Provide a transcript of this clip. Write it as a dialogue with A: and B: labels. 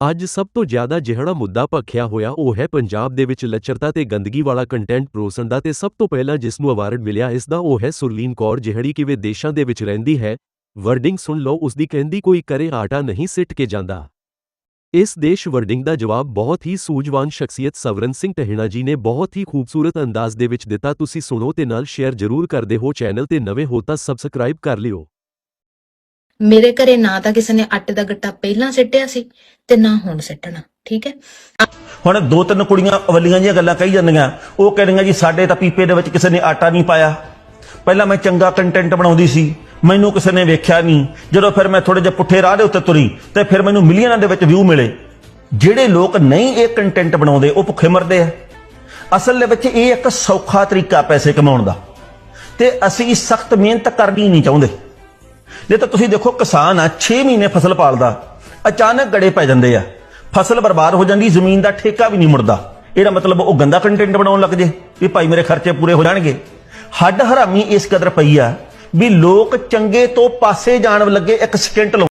A: ਅੱਜ ਸਭ ਤੋਂ ਜ਼ਿਆਦਾ ਜਿਹੜਾ ਮੁੱਦਾ ਭਖਿਆ ਹੋਇਆ ਉਹ ਹੈ ਪੰਜਾਬ ਦੇ ਵਿੱਚ ਲੱਚਰਤਾ ਤੇ ਗੰਦਗੀ ਵਾਲਾ ਕੰਟੈਂਟ ਪਰੋਸਣ ਦਾ ਤੇ ਸਭ ਤੋਂ ਪਹਿਲਾਂ ਜਿਸ ਨੂੰ ਅਵਾਰਡ ਮਿਲਿਆ ਇਸ ਦਾ ਉਹ ਹੈ ਸੁਰਲੀਨ ਕੌਰ ਜਿਹੜੀ ਕਿ ਦੇਸ਼ਾਂ ਦੇ ਵਿੱਚ ਰਹਿੰਦੀ ਹੈ। ਵਰਡਿੰਗ ਸੁਣ ਲਓ ਉਸ ਦੀ ਕਹਿੰਦੀ ਕੋਈ ਕਰੇ ਆਟਾ ਨਹੀਂ ਸਿੱਟ ਕੇ ਜਾਂਦਾ। ਇਸ ਦੇਸ਼ ਵਰਡਿੰਗ ਦਾ ਜਵਾਬ ਬਹੁਤ ਹੀ ਸੂਝਵਾਨ ਸ਼ਖਸੀਅਤ ਸਵਰਨ ਸਿੰਘ ਟਹਿਣਾ ਜੀ ਨੇ ਬਹੁਤ ਹੀ ਖੂਬਸੂਰਤ ਅੰਦਾਜ਼ ਦੇ ਵਿੱਚ ਦਿੱਤਾ, ਤੁਸੀਂ ਸੁਣੋ ਤੇ ਨਾਲ ਸ਼ੇਅਰ ਜ਼ਰੂਰ ਕਰਦੇ ਹੋ ਚੈਨਲ ਤੇ ਨਵੇਂ ਹੋ ਤਾਂ ਸਬਸਕ੍ਰਾਈਬ ਕਰ ਲਿਓ।
B: ਮੇਰੇ ਘਰੇ ਨਾ ਤਾਂ ਕਿਸੇ ਨੇ ਆਟੇ ਦਾ ਗੱਟਾ ਪਹਿਲਾਂ ਸਿੱਟਿਆ ਸੀ ਤੇ ਨਾ ਹੁਣ ਸਿੱਟਣਾ, ਠੀਕ ਹੈ?
C: ਹੁਣ ਦੋ ਤਿੰਨ ਕੁੜੀਆਂ ਅਵਲੀਆਂ ਜੀਆਂ ਗੱਲਾਂ ਕਹੀ ਜਾਂਦੀਆਂ, ਉਹ ਕਹਿੰਦੀਆਂ ਜੀ ਸਾਡੇ ਤਾਂ ਪੀਪੇ ਦੇ ਵਿੱਚ ਕਿਸੇ ਨੇ ਆਟਾ ਨਹੀਂ ਪਾਇਆ। ਪਹਿਲਾਂ ਮੈਂ ਚੰਗਾ ਕੰਟੈਂਟ ਬਣਾਉਂਦੀ ਸੀ, ਮੈਨੂੰ ਕਿਸੇ ਨੇ ਵੇਖਿਆ ਨਹੀਂ। ਜਦੋਂ ਫਿਰ ਮੈਂ ਥੋੜੇ ਜਿਹਾ ਪੁੱਠੇ ਰਾਹ ਦੇ ਉੱਤੇ ਤੁਰੀ ਤੇ ਫਿਰ ਮੈਨੂੰ ਮਿਲੀਅਨਾਂ ਦੇ ਵਿੱਚ ਵਿਊ ਮਿਲੇ। ਜਿਹੜੇ ਲੋਕ ਨਹੀਂ ਇਹ ਕੰਟੈਂਟ ਬਣਾਉਂਦੇ, ਉਹ ਭੁੱਖੇ ਮਰਦੇ ਆ। ਅਸਲ ਦੇ ਵਿੱਚ ਇਹ ਇੱਕ ਸੌਖਾ ਤਰੀਕਾ ਪੈਸੇ ਕਮਾਉਣ ਦਾ। ਤੇ ਅਸੀਂ ਸਖਤ ਮਿਹਨਤ ਕਰਨੀ ਨਹੀਂ ਚਾਹੁੰਦੇ। ਜੇ ਤਾਂ ਤੁਸੀਂ ਦੇਖੋ ਕਿਸਾਨ ਆ 6 ਮਹੀਨੇ ਫਸਲ ਪਾਲਦਾ, ਅਚਾਨਕ ਗੜੇ ਪੈ ਜਾਂਦੇ ਆ। ਫਸਲ ਬਰਬਾਦ ਹੋ ਜਾਂਦੀ, ਜ਼ਮੀਨ ਦਾ ਠੇਕਾ ਵੀ ਨਹੀਂ ਮੁੜਦਾ। ਇਹਦਾ ਮਤਲਬ ਉਹ ਗੰਦਾ ਕੰਟੈਂਟ ਬਣਾਉਣ ਲੱਗ ਜੇ, ਵੀ ਭਾਈ ਮੇਰੇ ਖਰਚੇ ਪੂਰੇ ਹੋ ਜਾਣਗੇ। ਹੱਡ ਹਰਾਮੀ ਇਸ ਕਦਰ ਪਈ ਆ, ਵੀ ਲੋਕ ਚੰਗੇ ਤੋਂ ਪਾਸੇ ਜਾਣ ਲੱਗੇ ਇੱਕ ਸਕਿੰਟ